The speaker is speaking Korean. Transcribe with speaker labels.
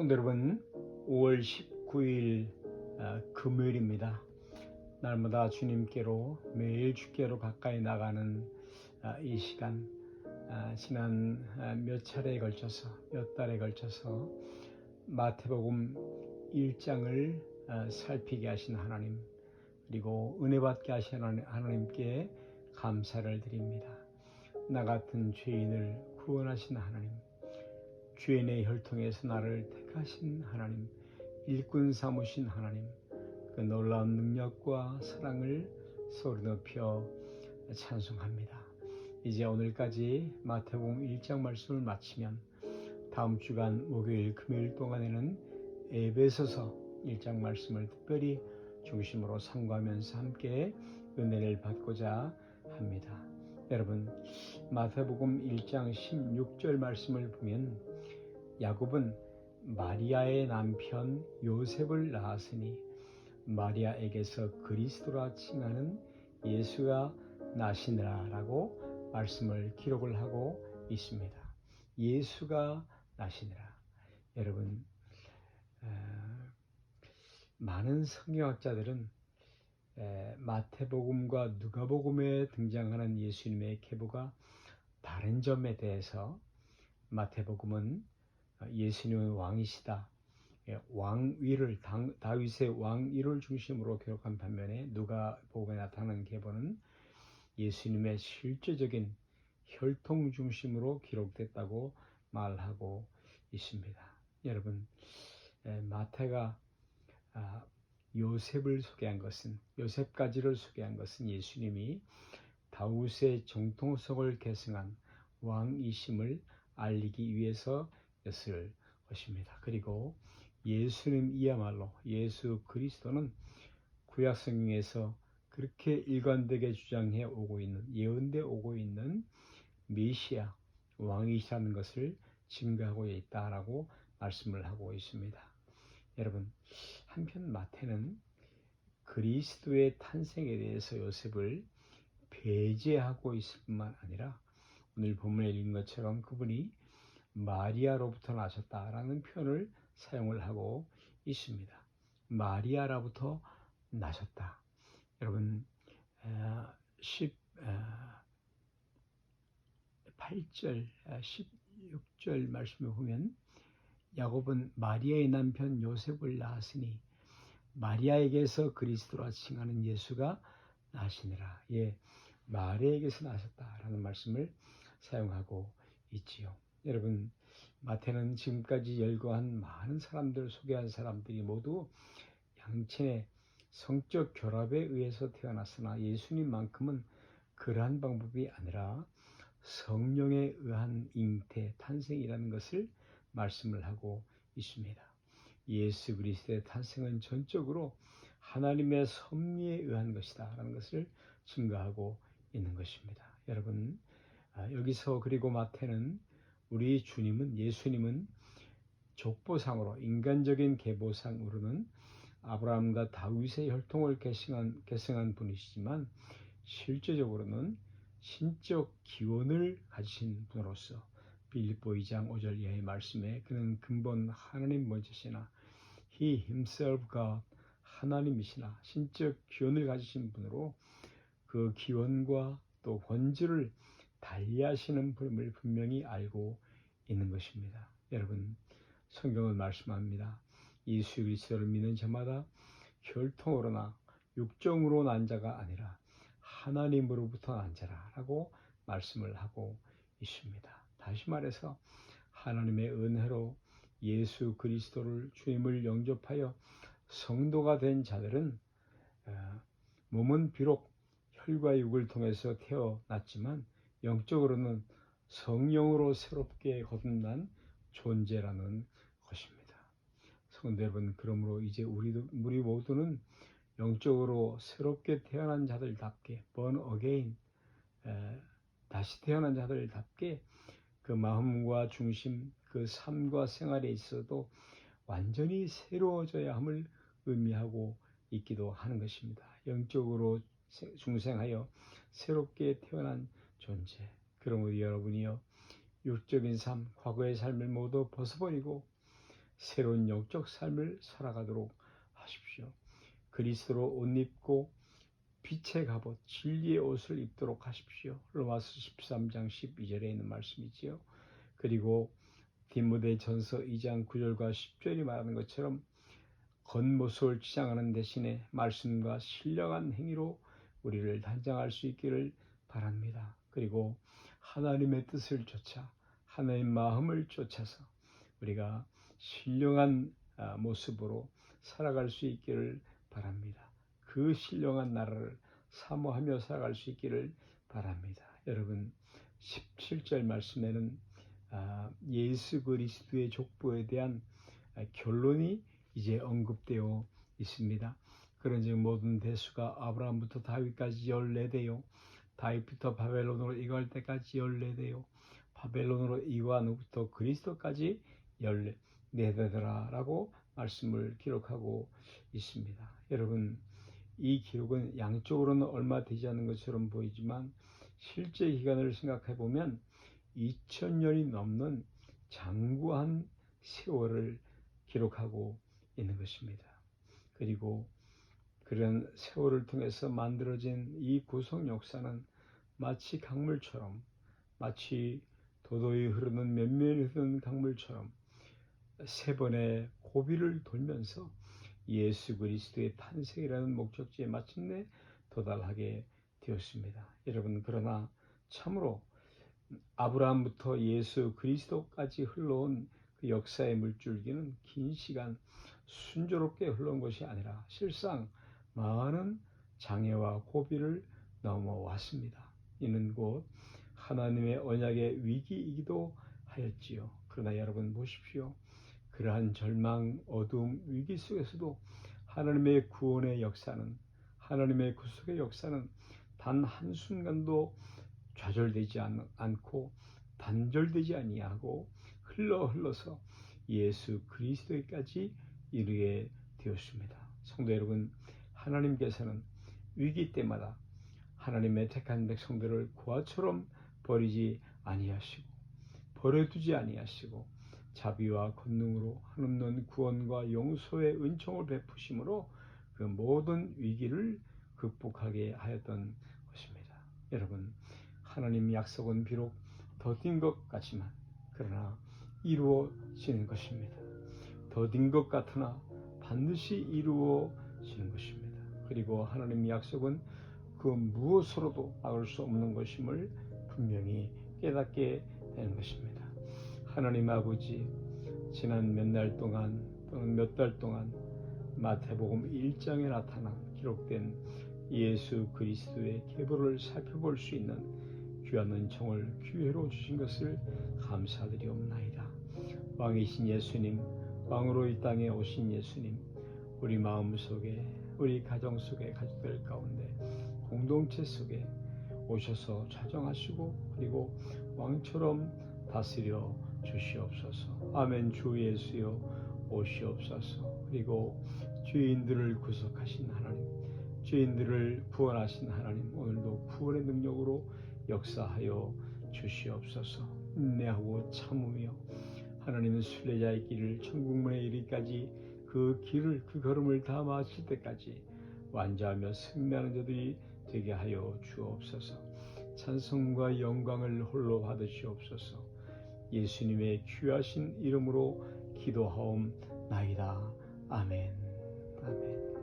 Speaker 1: 성도 여러분, 5월 19일 어, 금요일입니다. 날마다 주님께로 매일 주께로 가까이 나가는 어, 이 시간, 어, 지난 어, 몇 차례에 걸쳐서 몇 달에 걸쳐서 마태복음 1장을 어, 살피게 하신 하나님 그리고 은혜 받게 하신 하나님- 하나님께 감사를 드립니다. 나 같은 죄인을 구원하신 하나님, 죄인의 혈통에서 나를 택하신 하나님, 일꾼 삼으신 하나님, 그 놀라운 능력과 사랑을 소리 높여 찬송합니다. 이제 오늘까지 마태복음 1장 말씀을 마치면 다음 주간 목요일 금요일 동안에는 에베소서 1장 말씀을 특별히 중심으로 상고하면서 함께 은혜를 받고자 합니다. 여러분 마태복음 1장 16절 말씀을 보면 야곱은 마리아의 남편 요셉을 낳았으니 마리아에게서 그리스도라 칭하는 예수가 나시느라라고 말씀을 기록을 하고 있습니다. 예수가 나시느라. 여러분 어, 많은 성경학자들은 에, 마태복음과 누가복음에 등장하는 예수님의 계보가 다른 점에 대해서 마태복음은 예수님은 왕이시다. 예, 왕위를 당- 다윗의 왕위를 중심으로 기록한 반면에 누가 복음에 나타나는 계보는 예수님의 실제적인 혈통 중심으로 기록됐다고 말하고 있습니다. 여러분 에, 마태가 아, 요셉을 소개한 것은 요셉까지를 소개한 것은 예수님이 다윗의 정통성을 계승한 왕이심을 알리기 위해서 였을 것입니다. 그리고 예수님이야말로 예수 그리스도는 구약 성경에서 그렇게 일관되게 주장해 오고 있는 예언돼 오고 있는 메시아 왕이시라는 것을 증거하고 있다라고 말씀을 하고 있습니다. 여러분 한편 마태는 그리스도의 탄생에 대해서 요셉을 배제하고 있을 뿐만 아니라 오늘 본문에 읽은 것처럼 그분이 마리아로부터 나셨다라는 표현을 사용을 하고 있습니다. 마리아로부터 나셨다. 여러분 18절, 16절 말씀을 보면 야곱은 마리아의 남편 요셉을 낳았으니 마리아에게서 그리스도라 칭하는 예수가 나시니라. 예, 마리아에게서 나셨다라는 말씀을 사용하고 있지요. 여러분, 마태는 지금까지 열거한 많은 사람들 소개한 사람들이 모두 양친의 성적 결합에 의해서 태어났으나 예수님만큼은 그러한 방법이 아니라 성령에 의한 잉태, 탄생이라는 것을 말씀을 하고 있습니다. 예수 그리스도의 탄생은 전적으로 하나님의 섭리에 의한 것이다 라는 것을 증거하고 있는 것입니다. 여러분 아, 여기서 그리고 마태는 우리 주님은 예수님은 족보상으로 인간적인 계보상으로는 아브라함과 다윗의 혈통을 계승한, 계승한 분이시지만 실제적으로는 신적 기원을 가지신 분으로서 빌립보 2장 5절 이하의 말씀에 그는 근본 하나님 모지시나 He himself God 하나님이시나 신적 기원을 가지신 분으로 그 기원과 또 권지를 달리하시는 분을 분명히 알고 있는 것입니다. 여러분 성경은 말씀합니다. 예수 그리스도를 믿는 자마다 혈통으로나 육정으로 난 자가 아니라 하나님으로부터 난 자라라고 말씀을 하고 있습니다. 다시 말해서 하나님의 은혜로 예수 그리스도를 주임을 영접하여 성도가 된 자들은 어, 몸은 비록 혈과 육을 통해서 태어났지만 영적으로는 성령으로 새롭게 거듭난 존재라는 것입니다. 성도 여러분, 그러므로 이제 우리도 우리 모두는 영적으로 새롭게 태어난 자들답게 again 에, 다시 태어난 자들답게 그 마음과 중심, 그 삶과 생활에 있어도 완전히 새로워져야 함을 의미하고 있기도 하는 것입니다. 영적으로 중생하여 새롭게 태어난 존재. 그러므로 여러분이요 육적인 삶, 과거의 삶을 모두 벗어버리고 새로운 영적 삶을 살아가도록 하십시오. 그리스도로 옷 입고 빛의 갑옷, 진리의 옷을 입도록 하십시오. 로마서 13장 12절에 있는 말씀이지요. 그리고 디모데 전서 2장 9절과 10절이 말하는 것처럼 겉모습을 치장하는 대신에 말씀과 신령한 행위로 우리를 단장할 수 있기를 바랍니다. 그리고 하나님의 뜻을 쫓아 하나님 마음을 쫓아서 우리가 신령한 아, 모습으로 살아갈 수 있기를 바랍니다. 그 신령한 나라를 사모하며 살아갈 수 있기를 바랍니다. 여러분 17절 말씀에는 아, 예수 그리스도의 족보에 대한 아, 결론이 이제 언급되어 있습니다. 그런즉 모든 대수가 아브라함부터 다윗까지 14대요. 다윗부터 바벨론으로 이갈 때까지 14대요. 바벨론으로 이관 후부터 그리스도까지 14대더라 라고 말씀을 기록하고 있습니다. 여러분 이 기록은 양쪽으로는 얼마 되지 않는 것처럼 보이지만 실제 기간을 생각해 보면 2000년이 넘는 장구한 세월을 기록하고 있는 것입니다. 그리고 그런 세월을 통해서 만들어진 이 구속 역사는 마치 강물처럼 마치 도도히 흐르는 면면이 흐르는 강물처럼 세 번의 고비를 돌면서 예수 그리스도의 탄생이라는 목적지에 마침내 도달하게 되었습니다. 여러분 그러나 참으로 아브라함부터 예수 그리스도까지 흘러온 그 역사의 물줄기는 긴 시간 순조롭게 흘러온 것이 아니라 실상 많은 장애와 고비를 넘어왔습니다. 이는 곧 하나님의 언약의 위기이기도 하였지요. 그러나 여러분 보십시오. 그러한 절망, 어둠, 위기 속에서도 하나님의 구원의 역사는 하나님의 구속의 역사는 단 한순간도 좌절되지 않고 단절되지 아니하고 흘러 흘러서 예수 그리스도에까지 이르게 되었습니다. 성도 여러분, 하나님께서는 위기 때마다 하나님의 택한 백성들을 고아처럼 버리지 아니하시고 버려두지 아니하시고 자비와 권능으로 한없는 구원과 용서의 은총을 베푸심으로 그 모든 위기를 극복하게 하였던 것입니다. 여러분, 하나님 약속은 비록 더딘 것 같지만 그러나 이루어지는 것입니다. 더딘 것 같으나 반드시 것입니다. 그리고 하나님 약속은 그 무엇으로도 막을 수 없는 것임을 분명히 깨닫게 되는 것입니다. 하나님 아버지 지난 몇 날 동안 또는 몇 달 동안 마태복음 1장에 나타난 기록된 예수 그리스도의 계보를 살펴볼 수 있는 귀한 은총을 기회로 주신 것을 감사드리옵나이다. 왕이신 예수님, 왕으로 이 땅에 오신 예수님, 우리 마음 속에, 우리 가정 속에 가족들 가운데, 공동체 속에 오셔서 차정하시고 그리고 왕처럼 다스려 주시옵소서. 아멘. 주 예수여 오시옵소서. 그리고 죄인들을 구속하신 하나님, 죄인들을 구원하신 하나님, 오늘도 구원의 능력으로 역사하여 주시옵소서. 인내하고 참으며 하나님은 순례자의 길을 천국문에 이르기까지 그 길을 그 걸음을 다 마칠 때까지 완주하며 승리하는 자들이 되게 하여 주옵소서. 찬송과 영광을 홀로 받으시옵소서. 예수님의 귀하신 이름으로 기도하옵나이다. 아멘.